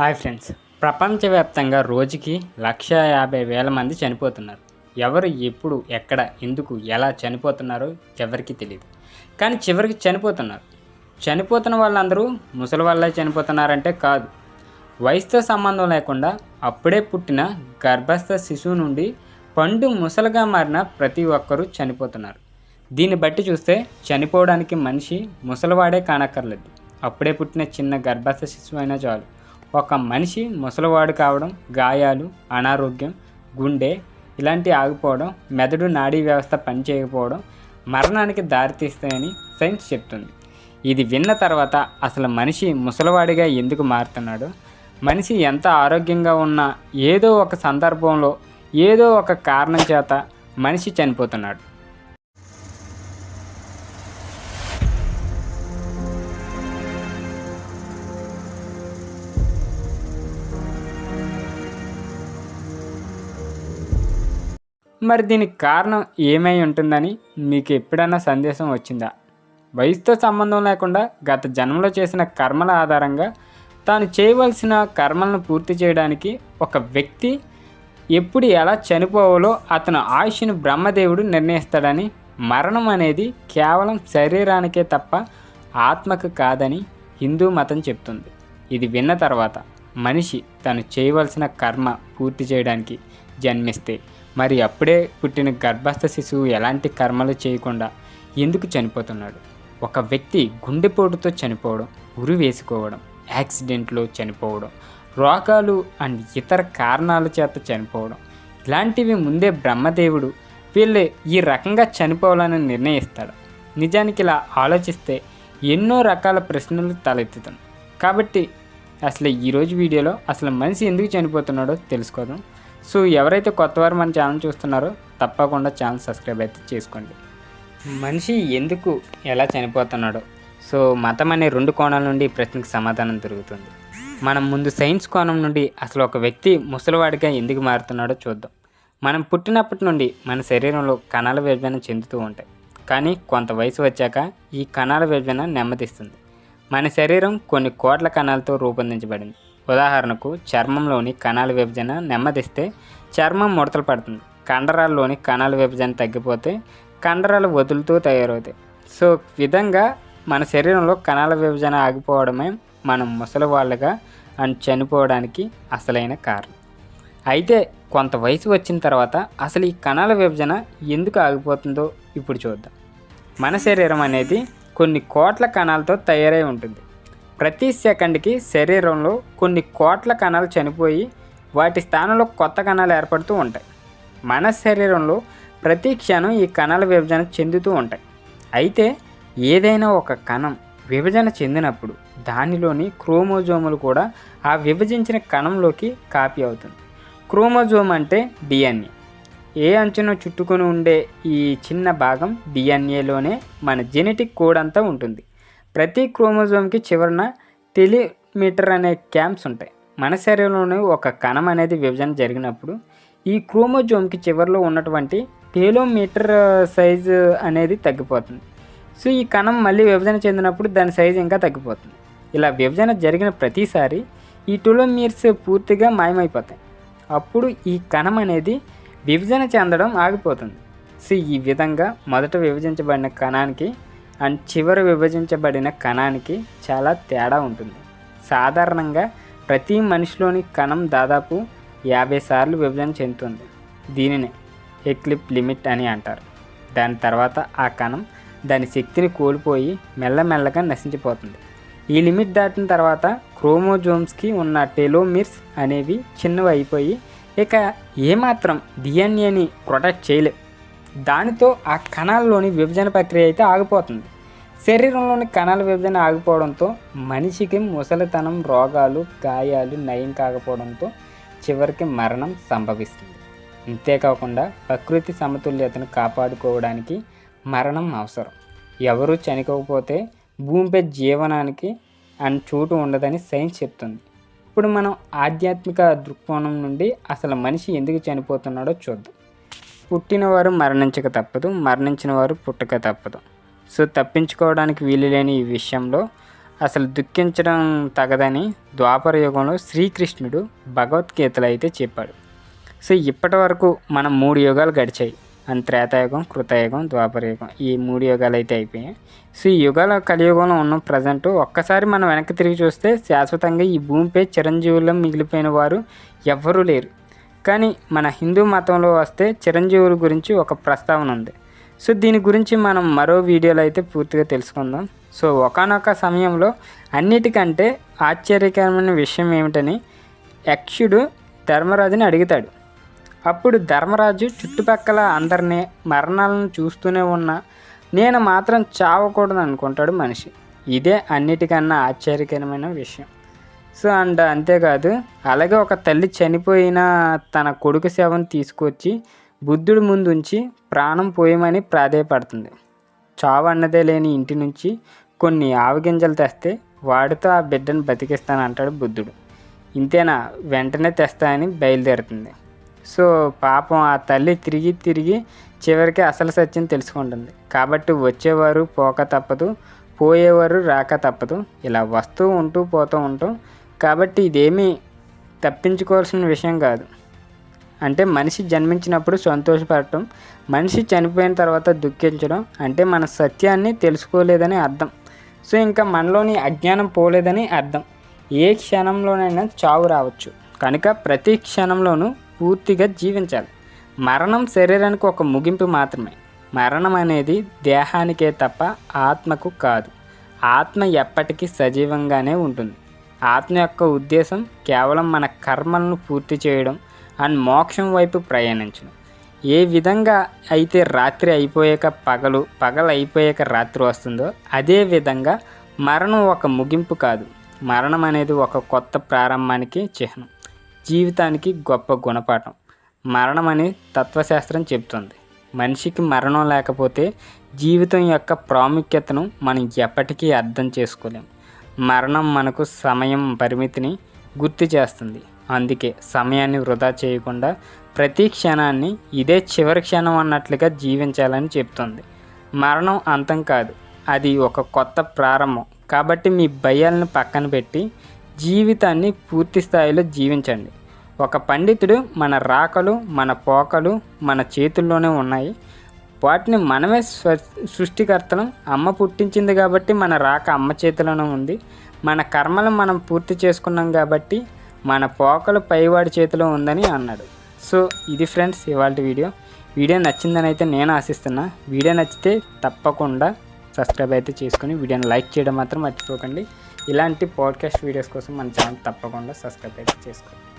Hi friends. ప్రపంచవ్యాప్తంగా రోజుకి లక్ష యాభై వేల మంది చనిపోతున్నారు. ఎవరు ఎప్పుడు ఎక్కడ ఎందుకు ఎలా చనిపోతున్నారో ఎవరికి తెలియదు కానీ చివరికి చనిపోతున్నారు. చనిపోతున్న వాళ్ళందరూ ముసలి వాళ్ళే చనిపోతున్నారంటే కాదు. వయసుతో సంబంధం లేకుండా అప్పుడే పుట్టిన గర్భస్థ శిశువు నుండి పండు ముసలిగా మారిన ప్రతి ఒక్కరూ చనిపోతున్నారు. దీన్ని బట్టి చూస్తే చనిపోవడానికి మనిషి ముసలివాడే కానక్కర్లేదు. అప్పుడే పుట్టిన చిన్న గర్భస్థ శిశువు అయినా చాలు. ఒక మనిషి ముసలివాడు కావడం గాయాలు అనారోగ్యం గుండె ఇలాంటి ఆగిపోవడం మెదడు నాడీ వ్యవస్థ పనిచేయకపోవడం మరణానికి దారితీస్తాయని సైన్స్ చెప్తుంది. ఇది విన్న తర్వాత అసలు మనిషి ముసలివాడిగా ఎందుకు మారుతున్నాడు? మనిషి ఎంత ఆరోగ్యంగా ఉన్నా ఏదో ఒక సందర్భంలో ఏదో ఒక కారణం చేత మనిషి చనిపోతున్నాడు. మరి దీనికి కారణం ఏమై ఉంటుందని మీకు ఎప్పుడైనా సందేశం వచ్చిందా? వయసుతో సంబంధం లేకుండా గత జన్మలో చేసిన కర్మల ఆధారంగా తాను చేయవలసిన కర్మలను పూర్తి చేయడానికి ఒక వ్యక్తి ఎప్పుడు ఎలా చనిపోవాలో అతను ఆయుష్ను బ్రహ్మదేవుడు నిర్ణయిస్తాడని మరణం అనేది కేవలం శరీరానికే తప్ప ఆత్మకు కాదని హిందూ మతం చెప్తుంది. ఇది విన్న తర్వాత మనిషి తను చేయవలసిన కర్మ పూర్తి చేయడానికి జన్మిస్తే మరి అప్పుడే పుట్టిన గర్భస్థ శిశువు ఎలాంటి కర్మలు చేయకుండా ఎందుకు చనిపోతున్నాడు? ఒక వ్యక్తి గుండెపోటుతో చనిపోవడం ఉరి వేసుకోవడం యాక్సిడెంట్లో చనిపోవడం రోగాలు అండ్ ఇతర కారణాల చేత చనిపోవడం ఇలాంటివి ముందే బ్రహ్మదేవుడు వీళ్ళు ఈ రకంగా చనిపోవాలని నిర్ణయిస్తాడు. నిజానికి ఇలా ఆలోచిస్తే ఎన్నో రకాల ప్రశ్నలు తలెత్తుతాం. కాబట్టి అసలు ఈరోజు వీడియోలో అసలు మనిషి ఎందుకు చనిపోతున్నాడో తెలుసుకోదాం. సో ఎవరైతే కొత్తవారు మన ఛానల్ చూస్తున్నారో తప్పకుండా ఛానల్ సబ్స్క్రైబ్ అయితే చేసుకోండి. మనిషి ఎందుకు ఎలా చనిపోతున్నాడో? సో మతం అనే రెండు కోణాల నుండి ఈ ప్రశ్నకు సమాధానం దొరుకుతుంది. మనం ముందు సైన్స్ కోణం నుండి అసలు ఒక వ్యక్తి ముసలివాడిగా ఎందుకు మారుతున్నాడో చూద్దాం. మనం పుట్టినప్పటి నుండి మన శరీరంలో కణాల విభజన చెందుతూ ఉంటాయి. కానీ కొంత వయసు వచ్చాక ఈ కణాల విభజన నెమ్మదిస్తుంది. మన శరీరం కొన్ని కోట్ల కణాలతో రూపొందించబడింది. ఉదాహరణకు చర్మంలోని కణాల విభజన నెమ్మదిస్తే చర్మం ముడతలు పడుతుంది. కండరాల్లోని కణాల విభజన తగ్గిపోతే కండరాలు వదులుతూ తయారవుతాయి. సో విధంగా మన శరీరంలో కణాల విభజన ఆగిపోవడమే మనం ముసలి వాళ్ళగా అండ్ చనిపోవడానికి అసలైన కారణం. అయితే కొంత వయసు వచ్చిన తర్వాత అసలు ఈ కణాల విభజన ఎందుకు ఆగిపోతుందో ఇప్పుడు చూద్దాం. మన శరీరం అనేది కొన్ని కోట్ల కణాలతో తయారై ఉంటుంది. ప్రతి సెకండ్కి శరీరంలో కొన్ని కోట్ల కణాలు చనిపోయి వాటి స్థానంలో కొత్త కణాలు ఏర్పడుతూ ఉంటాయి. మన శరీరంలో ప్రతి క్షణం ఈ కణాల విభజన చెందుతూ ఉంటాయి. అయితే ఏదైనా ఒక కణం విభజన చెందినప్పుడు దానిలోని క్రోమోజోములు కూడా ఆ విభజించిన కణంలోకి కాపీ అవుతుంది. క్రోమోజోమ్ అంటే డిఎన్ఏ. ఏ అంచున చుట్టుకొని ఉండే ఈ చిన్న భాగం డిఎన్ఏలోనే మన జెనెటిక్ కోడ్ అంతా ఉంటుంది. ప్రతి క్రోమోజోమ్కి చివరన టెలిమీటర్ అనే క్యాంప్స్ ఉంటాయి. మన శరీరంలోని ఒక కణం అనేది విభజన జరిగినప్పుడు ఈ క్రోమోజోమ్కి చివరిలో ఉన్నటువంటి టెలోమీటర్ సైజు అనేది తగ్గిపోతుంది. సో ఈ కణం మళ్ళీ విభజన చెందినప్పుడు దాని సైజు ఇంకా తగ్గిపోతుంది. ఇలా విభజన జరిగిన ప్రతిసారి ఈ టెలోమీర్స్ పూర్తిగా మాయమైపోతాయి. అప్పుడు ఈ కణం అనేది విభజన చెందడం ఆగిపోతుంది. సో ఈ విధంగా మొదట విభజించబడిన కణానికి అండ్ చివరి విభజించబడిన కణానికి చాలా తేడా ఉంటుంది. సాధారణంగా ప్రతి మనిషిలోని కణం దాదాపు యాభై సార్లు విభజన చెందుతుంది. దీనినే ఎక్లిప్ లిమిట్ అని అంటారు. దాని తర్వాత ఆ కణం దాని శక్తిని కోల్పోయి మెల్లమెల్లగా నశించిపోతుంది. ఈ లిమిట్ దాటిన తర్వాత క్రోమోజోమ్స్కి ఉన్న టెలోమిర్స్ అనేవి చిన్నవి అయిపోయి ఇక ఏమాత్రం డిఎన్ఏని ప్రొటెక్ట్ చేయలేవు. దానితో ఆ కణాల్లోని విభజన ప్రక్రియ అయితే ఆగిపోతుంది. శరీరంలోని కణాల విభజన ఆగిపోవడంతో మనిషికి ముసలితనం రోగాలు గాయాలు నయం కాకపోవడంతో చివరికి మరణం సంభవిస్తుంది. అంతేకాకుండా ప్రకృతి సమతుల్యతను కాపాడుకోవడానికి మరణం అవసరం. ఎవరు చనిపోకపోతే భూమిపై జీవనానికి అని చోటు ఉండదని సైన్స్ చెప్తుంది. ఇప్పుడు మనం ఆధ్యాత్మిక దృక్కోణం నుండి అసలు మనిషి ఎందుకు చనిపోతున్నాడో చూద్దాం. పుట్టినవారు మరణించక తప్పదు మరణించిన వారు పుట్టక తప్పదు. సో తప్పించుకోవడానికి వీలు లేని ఈ విషయంలో అసలు దుఃఖించడం తగదని ద్వాపర యుగంలో శ్రీకృష్ణుడు భగవద్గీతలో అయితే చెప్పాడు. సో ఇప్పటి వరకు మనం మూడు యుగాలు గడిచాయి. అని త్రేతాయుగం కృతయుగం ద్వాపర యుగం ఈ మూడు యుగాలు అయితే అయిపోయాయి. సో ఈ యుగాల కలియుగంలో ఉన్న ప్రజెంట్ ఒక్కసారి మనం వెనక్కి తిరిగి చూస్తే శాశ్వతంగా ఈ భూమిపై చిరంజీవుల్లో మిగిలిపోయిన వారు ఎవ్వరూ లేరు. కానీ మన హిందూ మతంలో వస్తే చిరంజీవుల గురించి ఒక ప్రస్తావన ఉంది. సో దీని గురించి మనం మరో వీడియోలో అయితే పూర్తిగా తెలుసుకుందాం. సో ఒకనొక సమయంలో అన్నిటికంటే ఆశ్చర్యకరమైన విషయం ఏమిటని యక్షుడు ధర్మరాజుని అడుగుతాడు. అప్పుడు ధర్మరాజు చుట్టుపక్కల అందరినీ మరణాలను చూస్తూనే ఉన్నా నేను మాత్రం చావకూడదు అనుకుంటాడు మనిషి. ఇదే అన్నిటికన్నా ఆశ్చర్యకరమైన విషయం. సో అండ్ అంతేకాదు అలాగే ఒక తల్లి చనిపోయిన తన కొడుకు సేవను తీసుకొచ్చి బుద్ధుడి ముందుంచి ప్రాణం పోయమని ప్రాధేయపడుతుంది. చావు అన్నదే లేని ఇంటి నుంచి కొన్ని ఆవగింజలు తెస్తే వాడితో ఆ బిడ్డను బతికిస్తాను అంటాడు బుద్ధుడు. ఇంతేనా? వెంటనే తెస్తా అని బయలుదేరుతుంది. సో పాపం ఆ తల్లి తిరిగి తిరిగి చివరికి అసలు సత్యం తెలుసుకుంటుంది. కాబట్టి వచ్చేవారు పోక తప్పదు పోయేవారు రాక తప్పదు. ఇలా వస్తూ ఉంటూ పోతూ ఉంటాం. కాబట్టి ఇదేమీ తప్పించుకోవాల్సిన విషయం కాదు. అంటే మనిషి జన్మించినప్పుడు సంతోషపడటం మనిషి చనిపోయిన తర్వాత దుఃఖించడం అంటే మన సత్యాన్ని తెలుసుకోలేదని అర్థం. సో ఇంకా మనలోని అజ్ఞానం పోలేదని అర్థం. ఏ క్షణంలోనైనా చావు రావచ్చు. కనుక ప్రతి క్షణంలోనూ పూర్తిగా జీవించాలి. మరణం శరీరానికి ఒక ముగింపు మాత్రమే. మరణం అనేది దేహానికే తప్ప ఆత్మకు కాదు. ఆత్మ ఎప్పటికీ సజీవంగానే ఉంటుంది. ఆత్మ యొక్క ఉద్దేశం కేవలం మన కర్మలను పూర్తి చేయడం అండ్ మోక్షం వైపు ప్రయాణించడం ఏ విధంగా అయితే రాత్రి అయిపోయాక పగలు పగలు అయిపోయాక రాత్రి వస్తుందో అదే విధంగా మరణం ఒక ముగింపు కాదు. మరణం అనేది ఒక కొత్త ప్రారంభానికి చిహ్నం. జీవితానికి గొప్ప గుణపాఠం. మరణం అని తత్వశాస్త్రం చెబుతుంది. మనిషికి మరణం లేకపోతే జీవితం యొక్క ప్రాముఖ్యతను మనం ఎప్పటికీ అర్థం చేసుకోలేం. మరణం మనకు సమయం పరిమితిని గుర్తు చేస్తుంది. అందుకే సమయాన్ని వృధా చేయకుండా ప్రతి క్షణాన్ని ఇదే చివరి క్షణం అన్నట్లుగా జీవించాలని చెప్తుంది. మరణం అంతం కాదు అది ఒక కొత్త ప్రారంభం. కాబట్టి మీ భయాలను పక్కన పెట్టి జీవితాన్ని పూర్తి స్థాయిలో జీవించండి. ఒక పండితుడు మన రాకలు మన పోకలు మన చేతుల్లోనే ఉన్నాయి. వాటిని మనమే సృష్టికర్తలం. అమ్మ పుట్టించింది కాబట్టి మన రాక అమ్మ చేతిలోనే ఉంది. మన కర్మలు మనం పూర్తి చేసుకున్నాం కాబట్టి మన పోకలు పైవాడి చేతిలో ఉందని అన్నాడు. సో ఇది ఫ్రెండ్స్ ఇవాళ వీడియో. వీడియో నచ్చిందని అయితే నేను ఆశిస్తున్నా. వీడియో నచ్చితే తప్పకుండా సబ్స్క్రైబ్ అయితే చేసుకుని వీడియోని లైక్ చేయడం మాత్రం మర్చిపోకండి. ఇలాంటి పాడ్కాస్ట్ వీడియోస్ కోసం మన ఛానల్ తప్పకుండా సబ్స్క్రైబ్ అయితే చేసుకోండి